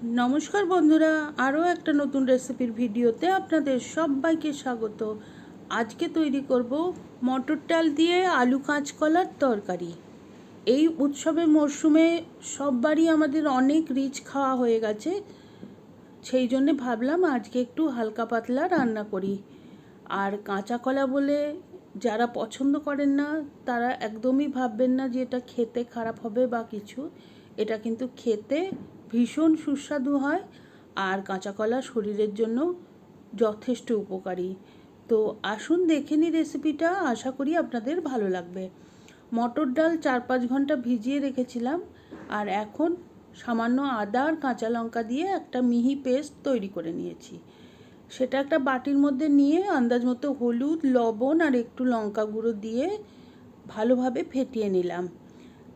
নমস্কার বন্ধুরা, আরও একটা নতুন রেসিপির ভিডিওতে আপনাদের সবাইকে স্বাগত। আজকে তৈরি করব মটর ডাল দিয়ে আলু কাঁচকলার তরকারি। এই উৎসবের মরশুমে সববারই আমাদের অনেক রিচ খাওয়া হয়ে গেছে, সেই জন্যে ভাবলাম আজকে একটু হালকা পাতলা রান্না করি। আর কাঁচা কলা বলে যারা পছন্দ করেন না, তারা একদমই ভাববেন না যে এটা খেতে খারাপ হবে বা কিছু। এটা কিন্তু খেতে ভীষণ সুস্বাদু হয় আর কাঁচা কলা শরীরের জন্য যথেষ্ট উপকারী। তো আসুন দেখে নিই রেসিপিটা আশা করি আপনাদের ভালো লাগবে। মটর ডাল চার পাঁচ ঘণ্টা ভিজিয়ে রেখেছিলাম আর এখন সামান্য আদা আর কাঁচা লঙ্কা দিয়ে একটা মিহি পেস্ট তৈরি করে নিয়েছি। সেটা একটা বাটির মধ্যে নিয়ে আন্দাজ মতো হলুদ, লবণ আর একটু লঙ্কা গুঁড়ো দিয়ে ভালোভাবে ফেটিয়ে নিলাম।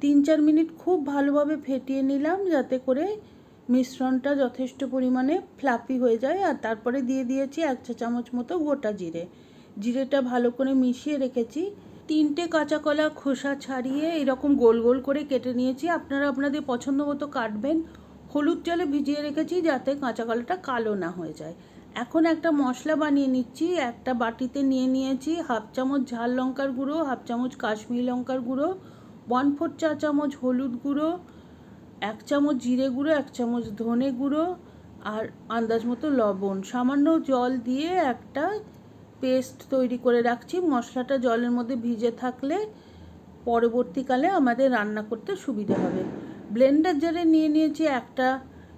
তিন চার মিনিট খুব ভালোভাবে ফেটিয়ে নিলাম যাতে করে মিশ্রণটা যথেষ্ট পরিমাণে ফ্লাপি হয়ে যায়। আর তারপরে দিয়ে দিয়েছি এক চা চামচ মতো গোটা জিরে। জিরেটা ভালো করে মিশিয়ে রেখেছি। তিনটে কাঁচা কলা খোসা ছাড়িয়ে এরকম গোল গোল করে কেটে নিয়েছি। আপনারা আপনাদের পছন্দ মতো কাটবেন। হলুদ জলে ভিজিয়ে রেখেছি যাতে কাঁচা কলাটা কালো না হয়ে যায়। এখন একটা মশলা বানিয়ে নিচ্ছি। একটা বাটিতে নিয়ে নিয়েছি হাফ চামচ ঝাল লঙ্কার গুঁড়ো, হাফ চামচ কাশ্মীরি লঙ্কার গুঁড়ো ওয়ান ফোর চা চামচ হলুদ গুঁড়ো, এক চামচ জিরে গুঁড়ো, এক চামচ ধনে গুঁড়ো আর আন্দাজ মতো লবণ। সামান্য জল দিয়ে একটা পেস্ট তৈরি করে রাখছি। মশলাটা জলের মধ্যে ভিজে থাকলে পরবর্তীকালে আমাদের রান্না করতে সুবিধা হবে। ব্লেন্ডার জারে নিয়ে নিয়েছি একটা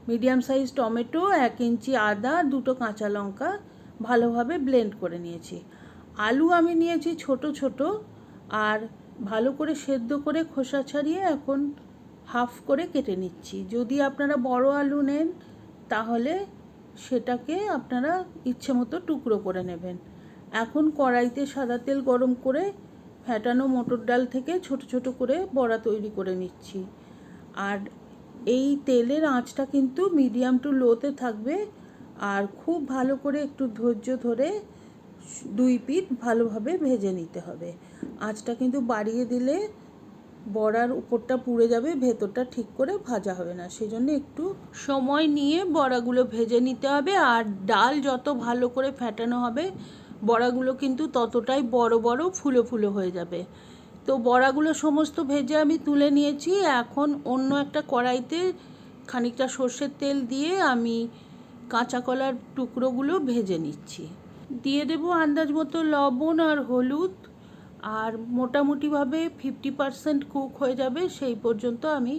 মিডিয়াম সাইজ টমেটো, এক ইঞ্চি আদা, দুটো কাঁচা লঙ্কা, ভালোভাবে ব্লেন্ড করে নিয়েছি। আলু আমি নিয়েছি ছোট ছোট আর ভালো করে সেদ্ধ করে খোসা ছাড়িয়ে এখন হাফ করে কেটে নিচ্ছি। যদি আপনারা বড় আলু নেন, তাহলে সেটাকে আপনারা ইচ্ছে মতো টুকরো করে নেবেন। এখন কড়াইতে সাদা তেল গরম করে ফ্যাটানো মটর ডাল থেকে ছোট ছোট করে বড়া তৈরি করে নিচ্ছি। আর এই তেলের আঁচটা কিন্তু মিডিয়াম টু লোতে থাকবে। আর খুব ভালো করে একটু ধৈর্য ধরে দুই পিঠ ভালোভাবে ভেজে নিতে হবে। আঁচটা কিন্তু বাড়িয়ে দিলে বড়ার উপরটা পুড়ে যাবে, ভেতরটা ঠিক করে ভাজা হবে না। সেই জন্য একটু সময় নিয়ে বড়াগুলো ভেজে নিতে হবে আর ডাল যত ভালো করে ফ্যাটানো হবে, বড়াগুলো কিন্তু ততটাই বড় বড় ফুলো ফুলো হয়ে যাবে। তো বড়াগুলো সমস্ত ভেজে আমি তুলে নিয়েছি। এখন অন্য একটা কড়াইতে খানিকটা সর্ষের তেল দিয়ে আমি কাঁচা কলার টুকরোগুলো ভেজে নিচ্ছি। দিয়ে দেবো আন্দাজ মতো লবণ আর হলুদ। আর মোটামুটিভাবে ফিফটি পারসেন্ট কুক হয়ে যাবে, সেই পর্যন্ত আমি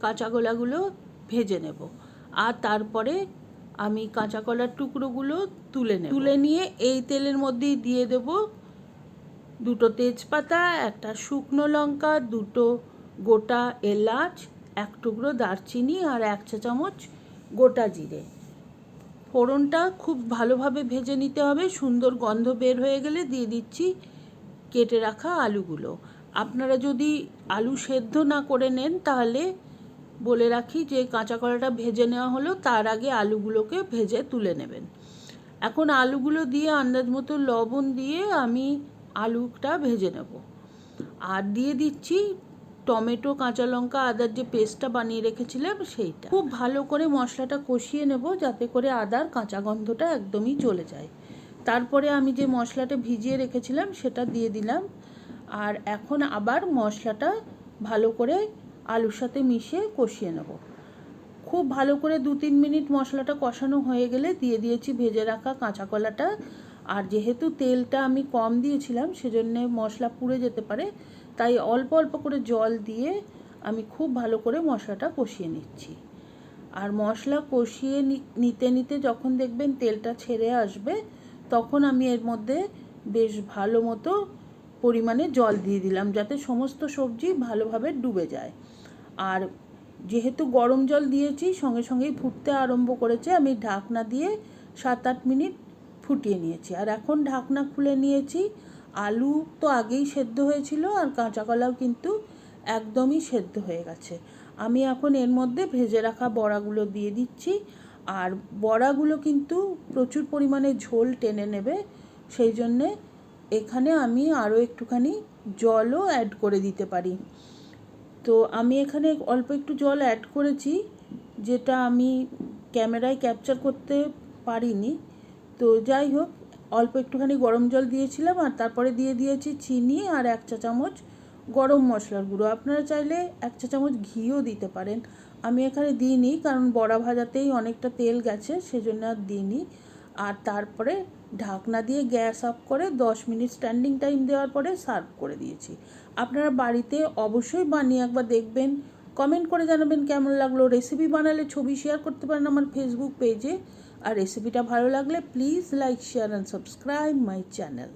কাঁচা কলাগুলো ভেজে নেব। আর তারপরে আমি কাঁচা কলার টুকরোগুলো তুলে নেব। তুলে নিয়ে এই তেলের মধ্যেই দিয়ে দেব দুটো তেজপাতা, একটা শুকনো লঙ্কা, দুটো গোটা এলাচ, এক টুকরো দারচিনি আর এক চা চামচ গোটা জিরে। ফোড়নটা খুব ভালোভাবে ভেজে নিতে হবে, সুন্দর গন্ধ বের হয়ে গেলে দিয়ে দিচ্ছি কেটে রাখা আলুগুলো। আপনারা যদি আলু সেদ্ধ না করে নেন, তাহলে বলে রাখি যে কাঁচা কলাটা ভেজে নেওয়া হলো, তার আগে আলুগুলোকে ভেজে তুলে নেবেন। এখন আলুগুলো দিয়ে আন্দাজ মতো লবণ দিয়ে আমি আলুটা ভেজে নেব। আর দিয়ে দিচ্ছি টমেটো, কাঁচা লঙ্কা, আদার যে পেস্টটা বানিয়ে রেখেছিলাম সেইটা। খুব ভালো করে মশলাটা কষিয়ে নেব, যাতে করে আদার কাঁচা গন্ধটা একদমই চলে যায়। তারপরে আমি যে মশলাটা ভিজিয়ে রেখেছিলাম, সেটা দিয়ে দিলাম। আর এখন আবার মশলাটা ভালো করে আলুর সাথে মিশিয়ে কষিয়ে নেব। খুব ভালো করে দু তিন মিনিট মশলাটা কষানো হয়ে গেলে দিয়ে দিয়েছি ভেজে রাখা কাঁচা কলাটা। আর যেহেতু তেলটা আমি কম দিয়েছিলাম, সেজন্য মশলা পুড়ে যেতে পারে, তাই অল্প অল্প করে জল দিয়ে আমি খুব ভালো করে মশলাটা কষিয়ে নিচ্ছি। আর মশলা কষিয়ে নিতে নিতে যখন দেখবেন তেলটা ছেড়ে আসবে তখন আমি এর মধ্যে বেশ ভালো মতো পরিমাণে জল দিয়ে দিলাম যাতে সমস্ত সবজি ভালোভাবে ডুবে যায়। আর যেহেতু গরম জল দিয়েছি, সঙ্গে সঙ্গেই ফুটতে আরম্ভ করেছে, আমি ঢাকনা দিয়ে সাত আট মিনিট ফুটিয়ে নিয়েছি। আর এখন ঢাকনা খুলে নিয়েছি। আলু তো আগেই সেদ্ধ হয়েছিল আর কাঁচা কলাও কিন্তু একদমই সেদ্ধ হয়ে গেছে। আমি এখন এর মধ্যে ভেজে রাখা বড়াগুলো দিয়ে দিচ্ছি। আর বড়াগুলো কিন্তু প্রচুর পরিমাণে ঝোল টেনে নেবে, সেই জন্যে এখানে আমি আরও একটুখানি জলও অ্যাড করে দিতে পারি। তো আমি এখানে অল্প একটু জল অ্যাড করেছি, যেটা আমি ক্যামেরায় ক্যাপচার করতে পারিনি। তো যাই হোক, অল্প একটুখানি গরম জল দিয়েছিলাম আর তারপরে দিয়ে দিয়েছি চিনি আর এক চা চামচ গরম মশলার গুঁড়ো। আপনারা চাইলে এক চা চামচ ঘিও দিতে পারেন। আমি এখানে দিইনি, কারণ বড়া ভাজাতেই অনেকটা তেল গেছে, সেজন্য আর দিইনি। আর তারপরে ঢাকনা দিয়ে গ্যাস অফ করে দশ মিনিট স্ট্যান্ডিং টাইম দেওয়ার পরে সার্ভ করে দিয়েছি। আপনারা বাড়িতে অবশ্যই বানিয়ে একবার দেখবেন। কমেন্ট করে জানাবেন কেমন লাগল। রেসিপি বানালে ছবি শেয়ার করতে পারেন আমার ফেসবুক পেজে আর রেসিপিটা ভালো লাগলে please like, share and subscribe my channel